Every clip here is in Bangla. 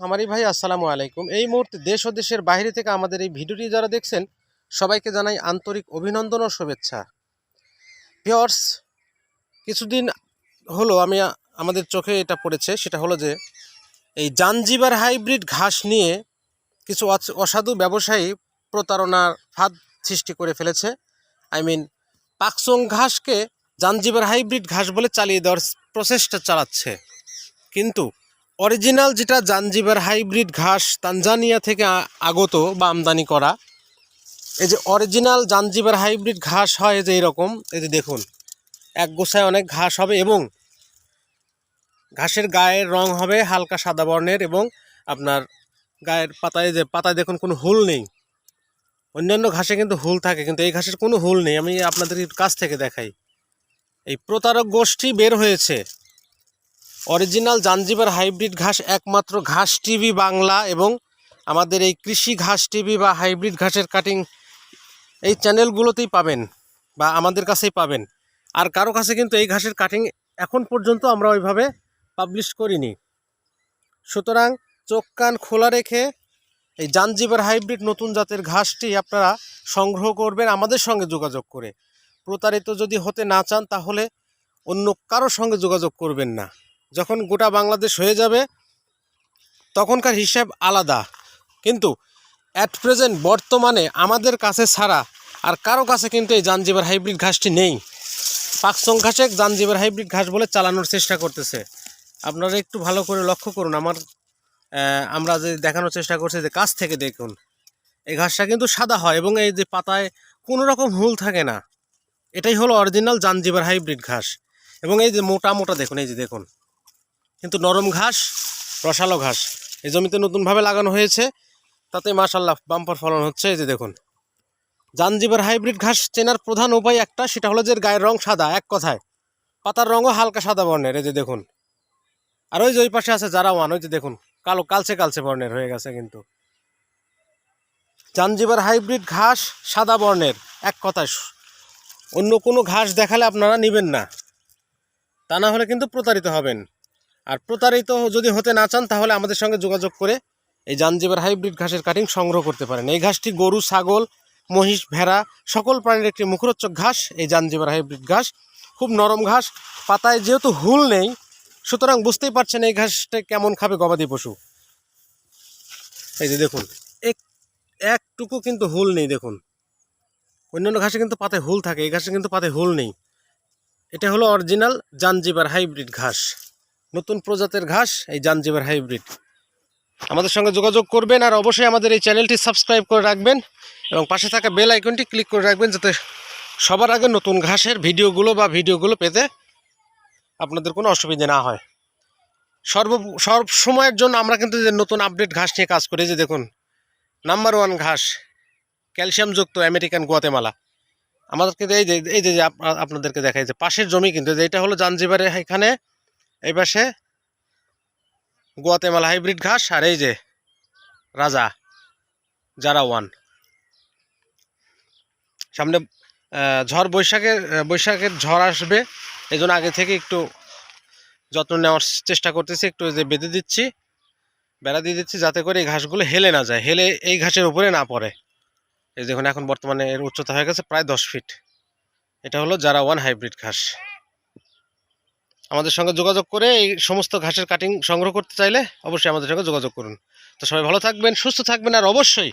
খামারি ভাই, আসসালামু আলাইকুম। এই মুহূর্তে দেশ ও দেশের বাইরে থেকে আমাদের এই ভিডিওটি যারা দেখছেন, সবাইকে জানাই আন্তরিক অভিনন্দন ও শুভেচ্ছা। পিওর্স কিছুদিন হলো আমি, আমাদের চোখে এটা পড়েছে, সেটা হলো যে এই জানজিবার হাইব্রিড ঘাস নিয়ে কিছু অসাধু ব্যবসায়ী প্রতারণার ফাঁদ সৃষ্টি করে ফেলেছে। আই মিন, পাকসং ঘাসকে জানজিবার হাইব্রিড ঘাস বলে চালিয়ে দেওয়ার প্রচেষ্টা চালাচ্ছে। কিন্তু অরিজিনাল যেটা জাঞ্জিবার হাইব্রিড ঘাস তানজানিয়া থেকে আগত বা আমদানি করা, এই যে অরিজিনাল জাঞ্জিবার হাইব্রিড ঘাস হয় যে এরকম, এই যে দেখুন, এক গোছায় অনেক ঘাস হবে এবং ঘাসের গায়ের রং হবে হালকা সাদা বর্ণের এবং আপনার গায়ের পাতায় যে পাতায় দেখুন কোনো হুল নেই। অন্যান্য ঘাসে কিন্তু হুল থাকে, কিন্তু এই ঘাসের কোনো হুল নেই। আমি আপনাদের কাছ থেকে দেখাই। এই প্রতারক গোষ্ঠী বের হয়েছে। অরিজিনাল জাঞ্জিবার হাইব্রিড ঘাস একমাত্র ঘাস টিভি বাংলা এবং আমাদের এই কৃষি ঘাস টিভি বা হাইব্রিড ঘাসের কাটিং এই চ্যানেলগুলোতেই পাবেন বা আমাদের কাছেই পাবেন। আর কারও কাছে কিন্তু এই ঘাসের কাটিং এখন পর্যন্ত আমরা ওইভাবে পাবলিশ করিনি। সুতরাং চোখ কান খোলা রেখে এই জাঞ্জিবার হাইব্রিড নতুন জাতের ঘাসটি আপনারা সংগ্রহ করবেন আমাদের সঙ্গে যোগাযোগ করে। প্রতারিত যদি হতে না চান তাহলে অন্য কারোর সঙ্গে যোগাযোগ করবেন না। যখন গোটা বাংলাদেশ হয়ে যাবে, তখনকার হিসাব আলাদা। কিন্তু অ্যাট প্রেজেন্ট বর্তমানে আমাদের কাছে ছাড়া আর কারও কাছে কিন্তু এই জানজিবার হাইব্রিড ঘাসটি নেই। পাকসং ঘাসে জানজিবার হাইব্রিড ঘাস বলে চালানোর চেষ্টা করতেছে। আপনারা একটু ভালো করে লক্ষ্য করুন আমার আমরা যে দেখানোর চেষ্টা করছি যে কাছ থেকে দেখুন, এই ঘাসটা কিন্তু সাদা হয় এবং এই যে পাতায় কোনো রকম হুল থাকে না। এটাই হলো অরিজিনাল জানজিবার হাইব্রিড ঘাস। এবং এই যে মোটা মোটা দেখুন, এই যে দেখুন। কিন্তু নরম ঘাস, রসালো ঘাস। এই জমিতে নতুনভাবে লাগানো হয়েছে, তাতে মাশাল্লাহ বাম্পার ফলন হচ্ছে, এই যে দেখুন। জানজিবার হাইব্রিড ঘাস চেনার প্রধান উপায় একটা, সেটা হলো যে গায়ের রং সাদা, এক কথায়। পাতার রঙও হালকা সাদা বর্ণের, এই যে দেখুন। আর ওই যে ওই পাশে আছে যারা ওয়ান, ওই যে দেখুন, কালো, কালচে কালচে বর্ণের হয়ে গেছে কিন্তু। জানজিবার হাইব্রিড ঘাস সাদা বর্ণের, এক কথায়। অন্য কোনো ঘাস দেখালে আপনারা নেবেন না। তা না হলে কিন্তু প্রতারিত হবেন। আর প্রতারিত যদি হতে না চান, তাহলে আমাদের সঙ্গে যোগাযোগ করে এই জানজিবার হাইব্রিড ঘাসের কাটিং সংগ্রহ করতে পারেন। এই ঘাসটি গরু, ছাগল, মহিষ, ভেড়া, সকল প্রাণীর একটি মুখরোচক ঘাস, এই জানজিবার হাইব্রিড ঘাস। খুব নরম ঘাস, পাতায় যেহেতু হুল নেই, সুতরাং বুঝতেই পারছেন এই ঘাসটা কেমন খাবে গবাদি পশু। এই যে দেখুন, এক, একটুকু কিন্তু হুল নেই, দেখুন। অন্যান্য ঘাসে কিন্তু পাতায় হুল থাকে, এই ঘাসে কিন্তু পাতায় হুল নেই। এটা হলো অরিজিনাল জানজিবার হাইব্রিড ঘাস। নতুন প্রজাতির ঘাস, এই জানজিবার হাইব্রিড। আমাদের সঙ্গে যোগাযোগ করবেন আর অবশ্যই আমাদের এই চ্যানেলটি সাবস্ক্রাইব করে রাখবেন এবং পাশে থাকা বেল আইকনটি ক্লিক করে রাখবেন যাতে সবার আগে নতুন ঘাসের ভিডিওগুলো বা ভিডিওগুলো পেতে আপনাদের কোনো অসুবিধা না হয়। সর্ব সব সময়ের জন্য আমরা কিন্তু যে নতুন আপডেট ঘাস নিয়ে কাজ করি যে দেখুন, নাম্বার ওয়ান ঘাস, ক্যালসিয়ামযুক্ত আমেরিকান গুয়াতেমালা। আমাদের কিন্তু এই যে এই যে আপনাদেরকে দেখাই যে পাশের জমি কিন্তু এটা হলো জাঞ্জিবারে এখানে এই পাশে গুয়াতেমালা হাইব্রিড ঘাস আর এই যে রাজা যারা ওয়ান। সামনে ঝড় বৈশাখের বৈশাখের ঝড় আসবে এই আগে থেকে একটু যত্ন নেওয়ার চেষ্টা করতেছি, একটু যে বেঁধে দিচ্ছি, বেড়া দিয়ে দিচ্ছি, যাতে করে এই ঘাসগুলো হেলে না যায়, হেলে এই ঘাসের উপরে না পড়ে। এই দেখুন, এখন বর্তমানে এর উচ্চতা হয়ে গেছে প্রায় দশ ফিট। এটা হলো যারা ওয়ান হাইব্রিড ঘাস। আমাদের সঙ্গে যোগাযোগ করে এই সমস্ত ঘাসের কাটিং সংগ্রহ করতে চাইলে অবশ্যই আমাদের সঙ্গে যোগাযোগ করুন। তো সবাই ভালো থাকবেন, সুস্থ থাকবেন, আর অবশ্যই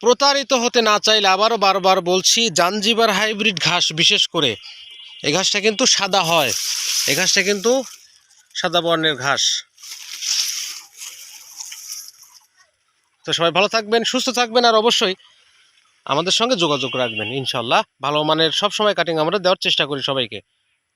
প্রতারিত হতে না চাইলে আবারও বারবার বলছি জানজিবার হাইব্রিড ঘাস বিশেষ করে, এই ঘাসটা কিন্তু সাদা হয়। এই ঘাসটা কিন্তু সাদা বর্ণের ঘাস। তো সবাই ভালো থাকবেন, সুস্থ থাকবেন, আর অবশ্যই আমাদের সঙ্গে যোগাযোগ রাখবেন ইনশাল্লাহ ভালো মানের সব সময় কাটিং আমরা দেওয়ার চেষ্টা করি সবাইকে।